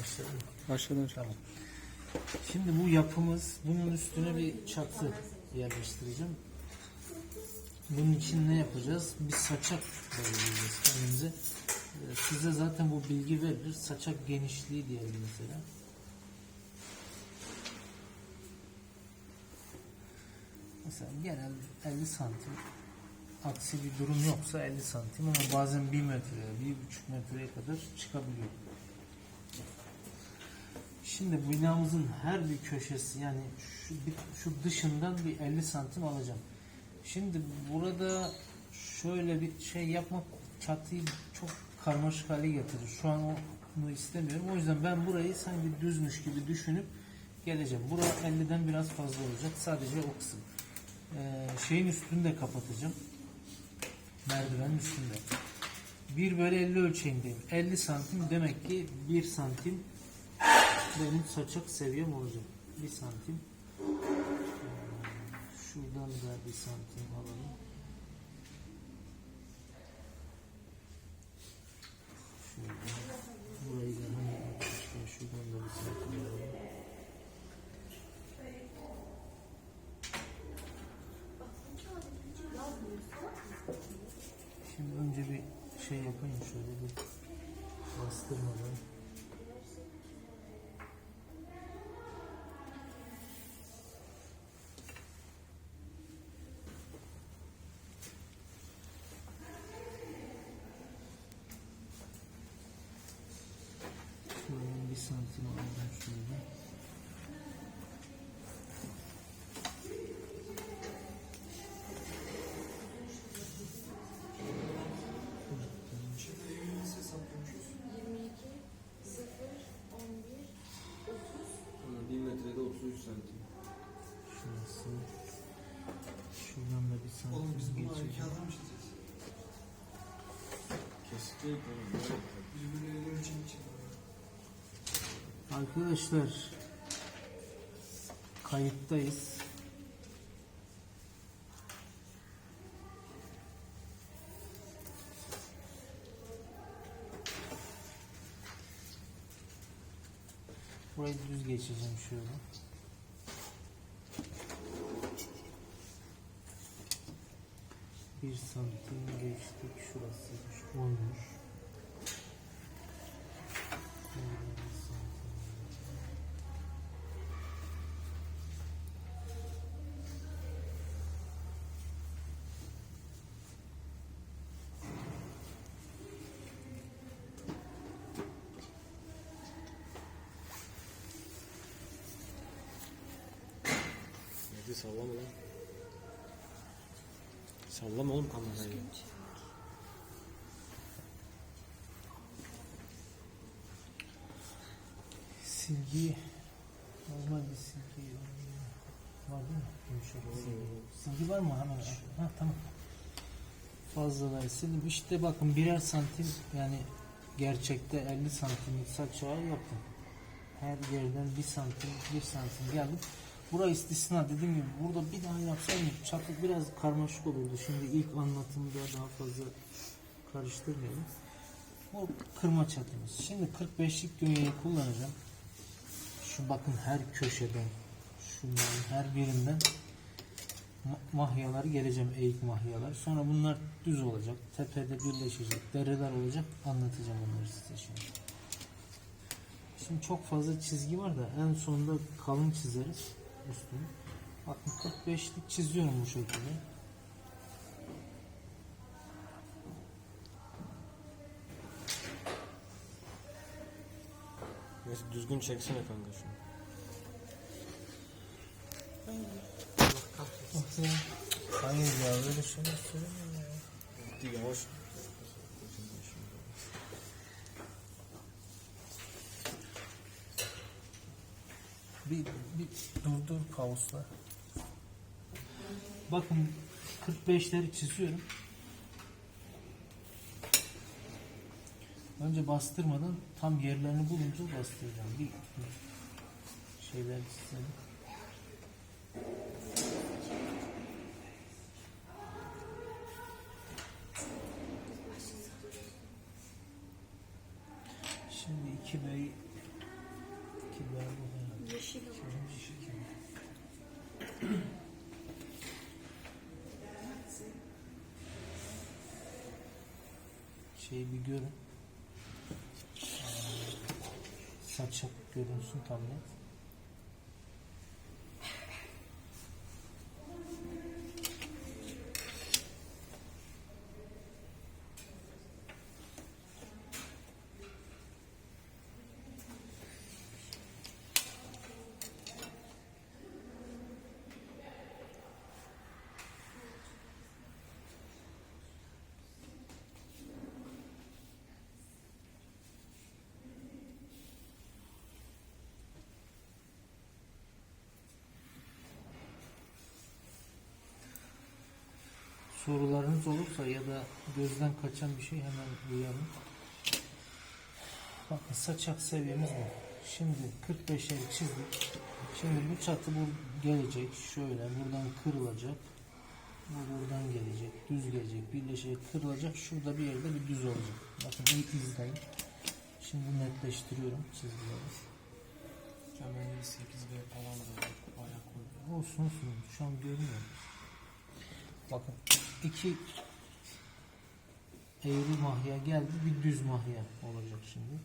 Başladım. Başladım. Tamam. Şimdi bu yapımız, bunun üstüne bir çatı yerleştireceğim. Bunun için ne yapacağız? Bir saçak belirleyeceğiz kendimize. Ee, Size zaten bu bilgi verilir. Saçak genişliği diyelim mesela. Mesela genel 50 santim. Aksi bir durum yoksa 50 santim ama bazen 1 metreye, 1,5 metreye kadar çıkabiliyor. Şimdi binamızın her bir köşesi yani şu, şu dışından bir 50 santim alacağım. Şimdi burada şöyle bir şey yapmak çatıyı çok karmaşık hale getirir. Şu an onu istemiyorum. O yüzden ben burayı sanki düzmüş gibi düşünüp geleceğim. Bura 50'den biraz fazla olacak. Sadece o kısım. Ee, şeyin üstünü de kapatacağım. Merdivenin üstünde. 1 bölü 50 ölçeğindeyim. 50 santim demek ki 1 santim benim saçak seviyem olacak. 1 santim. Ee, Şuradan da 1 santim alalım. Şöyle. Burayı da hani işte şuradan da 1 santim alalım. Şimdi önce bir şey yapayım şöyle bir bastırmadan. Şöyle bir santim aldım şöyle. Valla 1000 metrede 33 santim. Şurası. Şuradan da bir santim Oğlum biz bunu iki adam çizeceğiz. Biz böyle elleri için. Arkadaşlar kayıttayız. Burayı düz geçeceğim şöyle. Bir santim geçtik. Şurası olmuş. Şöyle bir santim. Hadi sallama lan. Sallama oğlum kamerayı. Silgi normal bir silgi var değil mi? Yumuşak bir silgi. Silgi var mı hemen? Ha tamam. Fazlalar sildim. İşte bakın birer santim yani gerçekte 50 santim saçağı yaptım. Her yerden bir santim, bir santim geldim. Bura istisna dediğim gibi burada bir daha yapsaydım çatı biraz karmaşık olurdu. Şimdi ilk anlatımda daha fazla karıştırmayalım. Bu kırma çatımız. Şimdi 45'lik dünyeyi kullanacağım. Şu bakın her köşeden, şunların her birinden ma- mahyaları geleceğim eğik mahyalar. Sonra bunlar düz olacak. Tepede birleşecek. Dereler olacak. Anlatacağım onları size şimdi. Şimdi çok fazla çizgi var da en sonunda kalın çizeriz üstünü. Bakın 45'lik çiziyorum bu şekilde. Neyse düzgün çeksene kanka şunu. Hayır ya öyle şeyler söylemiyorum yavaş. Bir, bir durdur pausla. Bakın 45'leri çiziyorum. Önce bastırmadan tam yerlerini bulunca bastıracağım. Bir şeyler çizelim. Şimdi 2 bey Kibar bu herhalde. Yeşil ama. Yeşil kibar. Şeyi bir görün. Saç görünsün tam Sorularınız olursa ya da gözden kaçan bir şey hemen uyarın. Bakın saçak seviyemiz bu. Şimdi 45'e çizdik. Şimdi bu çatı bu gelecek. Şöyle buradan kırılacak. Bu buradan gelecek. Düz gelecek. Birleşecek. Kırılacak. Şurada bir yerde bir düz olacak. Bakın iyi izleyin. Şimdi netleştiriyorum çizgileri. Bence 8B falan da. Olsun olsun. Şu an görünüyor. Bakın iki eğri mahya geldi. Bir düz mahya olacak şimdi.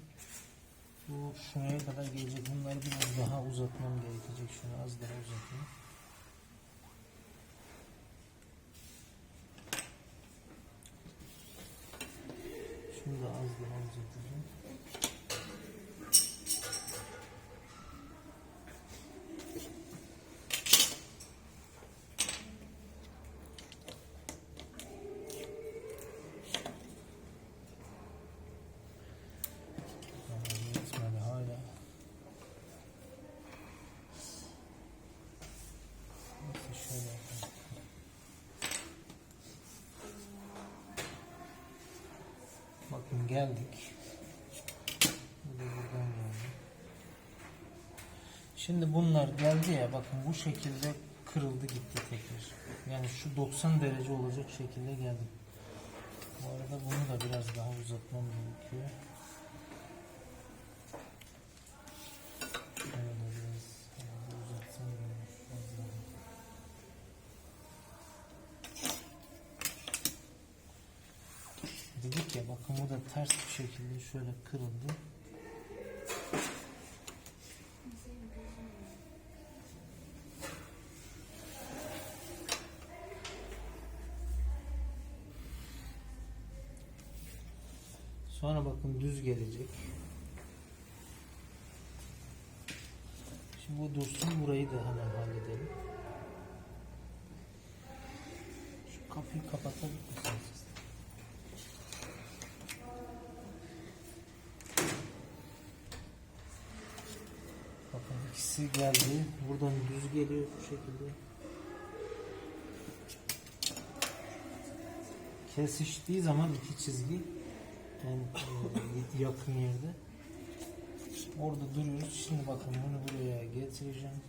Bu şuraya kadar gelecek. Bunları biraz daha uzatmam gerekecek. Şunu az daha uzatayım. Şunu da az daha uzatacağım. Ama yetmedi hala. Neyse şöyle yapalım. Bakın geldik. Şimdi bunlar geldi ya bakın bu şekilde kırıldı gitti tekrar. Yani şu 90 derece olacak şekilde geldi. Bu arada bunu da biraz daha uzatmam gerekiyor. Şöyle biraz herhalde uzatsam iyi olur. Az daha. Dedik ya bakın bu da ters bir şekilde şöyle kırıldı. Sonra bakın düz gelecek. Şimdi bu dursun burayı da hemen halledelim. Şu kapıyı kapatabilir misiniz? Bakın ikisi geldi. Buradan düz geliyor bu şekilde. Kesiştiği zaman iki çizgi en e, yakın yerde. Orada duruyoruz. Şimdi bakın bunu buraya getireceğim.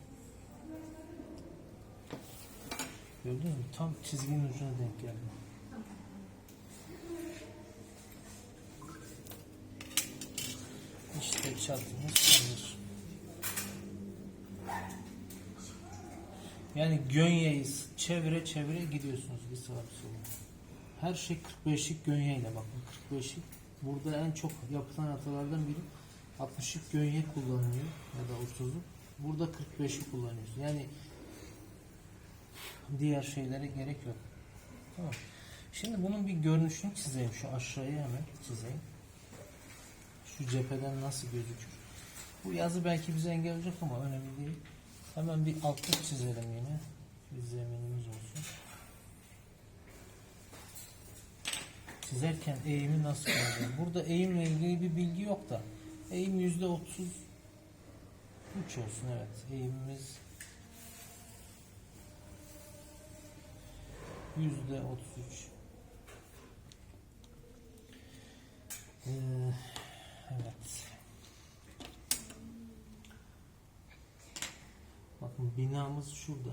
Gördün mü? Tam çizginin ucuna denk geldi. İşte çatımız hazır. Yani Gönye'yi çevire çevire gidiyorsunuz bir sağa bir sola. Her şey 45'lik Gönye ile bakın 45'lik. Burada en çok yapılan hatalardan biri 60'lık Gönye kullanılıyor ya da 30'luk. Burada 45'i kullanıyorsun. Yani diğer şeylere gerek yok. Tamam. Şimdi bunun bir görünüşünü çizeyim. Şu aşağıya hemen çizeyim. Şu cepheden nasıl gözükür? Bu yazı belki bize engel olacak ama önemli değil. Hemen bir altlık çizelim yine. Bir zeminimiz olsun. Çizerken eğimi nasıl koyacağım? Burada eğimle ilgili bir bilgi yok da. Eğim yüzde otuz üç olsun evet. Eğimimiz yüzde otuz üç. Ee, evet. Bakın binamız şurada.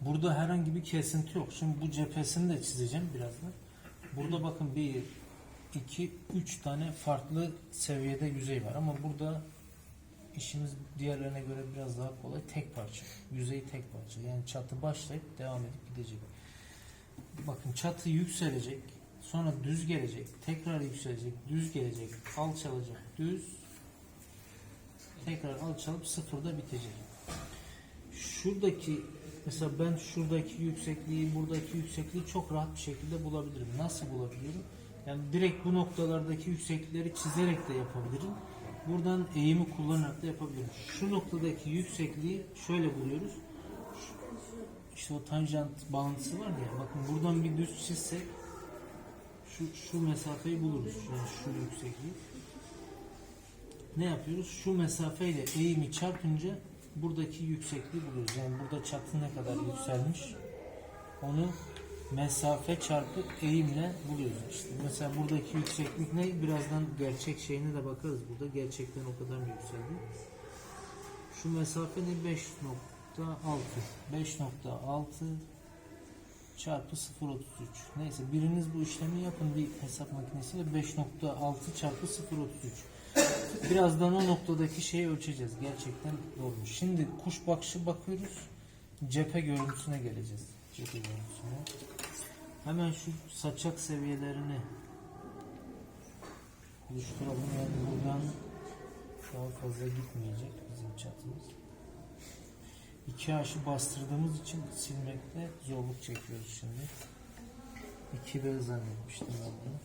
Burada herhangi bir kesinti yok. Şimdi bu cephesini de çizeceğim birazdan. Burada bakın bir, iki, üç tane farklı seviyede yüzey var. Ama burada işimiz diğerlerine göre biraz daha kolay. Tek parça. Yüzey tek parça. Yani çatı başlayıp devam edip gidecek. Bakın çatı yükselecek. Sonra düz gelecek. Tekrar yükselecek. Düz gelecek. Alçalacak. Düz. Tekrar alçalıp sıfırda bitecek. Şuradaki mesela ben şuradaki yüksekliği, buradaki yüksekliği çok rahat bir şekilde bulabilirim. Nasıl bulabilirim? Yani direkt bu noktalardaki yükseklikleri çizerek de yapabilirim. Buradan eğimi kullanarak da yapabilirim. Şu noktadaki yüksekliği şöyle buluyoruz. İşte o tanjant bağıntısı var ya. Bakın buradan bir düz çizsek şu, şu mesafeyi buluruz. Yani şu yüksekliği. Ne yapıyoruz? Şu mesafeyle eğimi çarpınca buradaki yüksekliği buluyoruz. Yani burada çatı ne kadar yükselmiş onu mesafe çarpı eğimle buluyoruz işte. Mesela buradaki yükseklik ne? Birazdan gerçek şeyine de bakarız burada. Gerçekten o kadar mı yükseldi? Şu mesafe ne? 5.6 5.6 çarpı 0.33 neyse biriniz bu işlemi yapın bir hesap makinesiyle 5.6 çarpı 0.33 birazdan o noktadaki şeyi ölçeceğiz gerçekten doğru şimdi kuş bakışı bakıyoruz cephe görüntüsüne geleceğiz cephe görüntüsüne hemen şu saçak seviyelerini oluşturalım yani buradan daha fazla gitmeyecek bizim çatımız İki aşı bastırdığımız için silmekte zorluk çekiyoruz şimdi. İki B zannetmiştim ben bunu.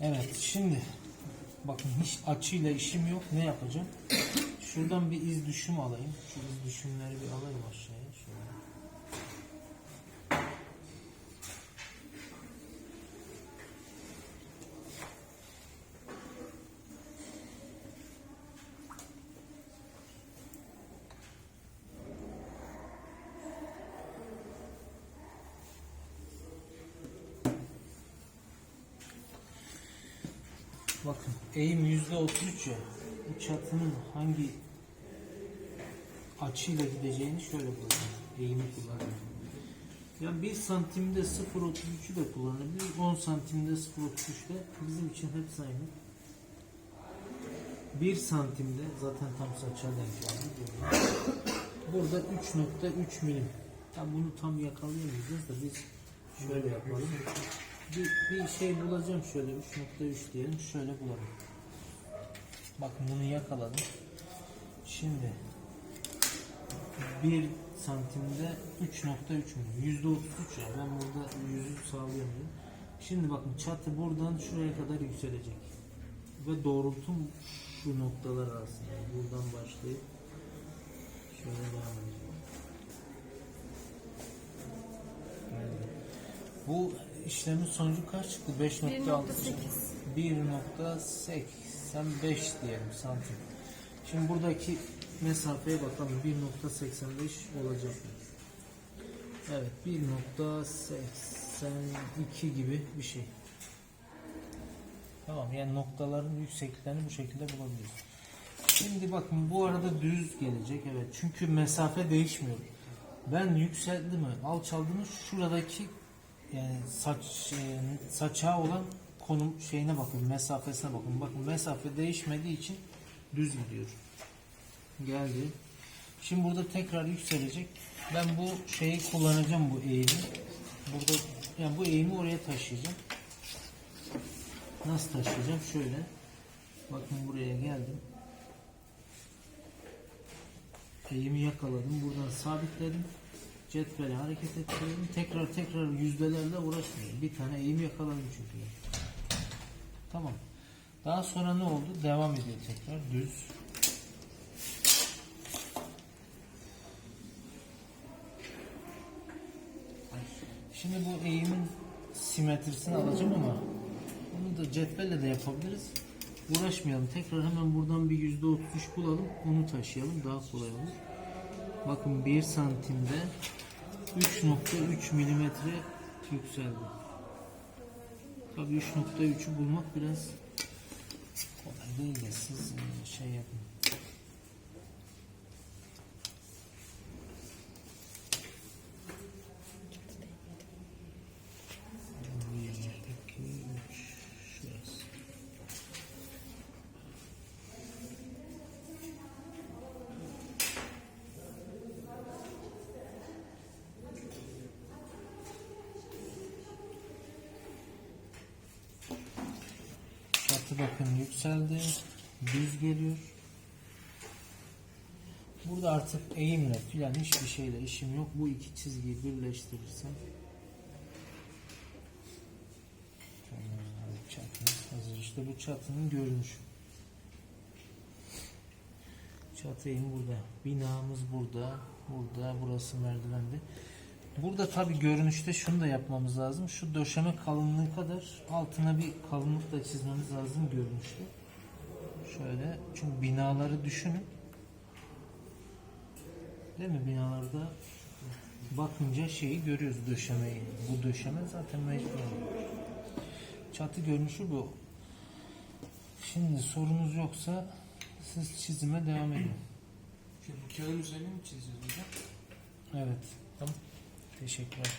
Evet şimdi bakın hiç açıyla işim yok. Ne yapacağım? Şuradan bir iz düşüm alayım. Şu iz düşümleri bir alayım aşağıya. Şöyle. Bakın eğim yüzde otuz ya. Çatının hangi açıyla gideceğini şöyle kullanıyorum. Eğimi kullanıyorum. Yani 1 santimde 0.33'ü de kullanılabilir. 10 santimde 0.33'de bizim için hepsi aynı. 1 santimde zaten tam saça denk geldi. Burada 3.3 milim. Ya bunu tam yakalayamayacağız da biz şöyle yapalım. Bir, bir şey bulacağım şöyle 3.3 diyelim şöyle bulalım. Bakın bunu yakaladım. Şimdi 1 santimde 3.3 milim. Yüzde 33 ya. Ben burada yüzü sağlayamıyorum. Şimdi bakın çatı buradan şuraya kadar yükselecek. Ve doğrultum şu noktalar arasında. Buradan başlayıp şöyle devam. Geldi. Bu işlemin sonucu kaç çıktı? 5.6 1.85 diyelim santim. Şimdi buradaki mesafeye bakalım 1.85 olacak. Evet 1.82 gibi bir şey. Tamam yani noktaların yüksekliklerini bu şekilde bulabiliyoruz. Şimdi bakın bu arada düz gelecek evet çünkü mesafe değişmiyor. Ben yükseldi mi alçaldı mı şuradaki yani saç e, saçağı olan konum şeyine bakın mesafesine bakın. Bakın mesafe değişmediği için düz gidiyor. Geldi. Şimdi burada tekrar yükselecek. Ben bu şeyi kullanacağım bu eğimi. Burada yani bu eğimi oraya taşıyacağım. Nasıl taşıyacağım? Şöyle. Bakın buraya geldim. Eğimi yakaladım. Buradan sabitledim. Cetveli hareket ettiriyorum. Tekrar tekrar yüzdelerle uğraşmıyorum. Bir tane eğim yakaladım çünkü. Tamam. Daha sonra ne oldu? Devam ediyor tekrar. Düz. Şimdi bu eğimin simetrisini alacağım ama bunu da cetvelle de yapabiliriz. Uğraşmayalım. Tekrar hemen buradan bir yüzde otuz bulalım. Onu taşıyalım. Daha kolay olur. Bakın 1 santimde 3.3 milimetre yükseldi. Tabii 3.3'ü bulmak biraz Kolay değil de siz e, şey yapın. Bir, iki, üç, şurası. Bakın yükseldi. Düz geliyor. Burada artık eğimle filan hiçbir şeyle işim yok. Bu iki çizgiyi birleştirirsem çatımız hazır. İşte bu çatının görünüşü. Çatı burada. Binamız burada. Burada. Burası merdivende. Burada tabi görünüşte şunu da yapmamız lazım. Şu döşeme kalınlığı kadar altına bir kalınlık da çizmemiz lazım görünüşte. Şöyle çünkü binaları düşünün. Değil mi binalarda bakınca şeyi görüyoruz döşemeyi. Bu döşeme zaten mecbur. Çatı görünüşü bu. Şimdi sorunuz yoksa siz çizime devam edin. Bu kağıdın üzerine mi çiziyoruz hocam? Evet. Tamam. Teşekkürler.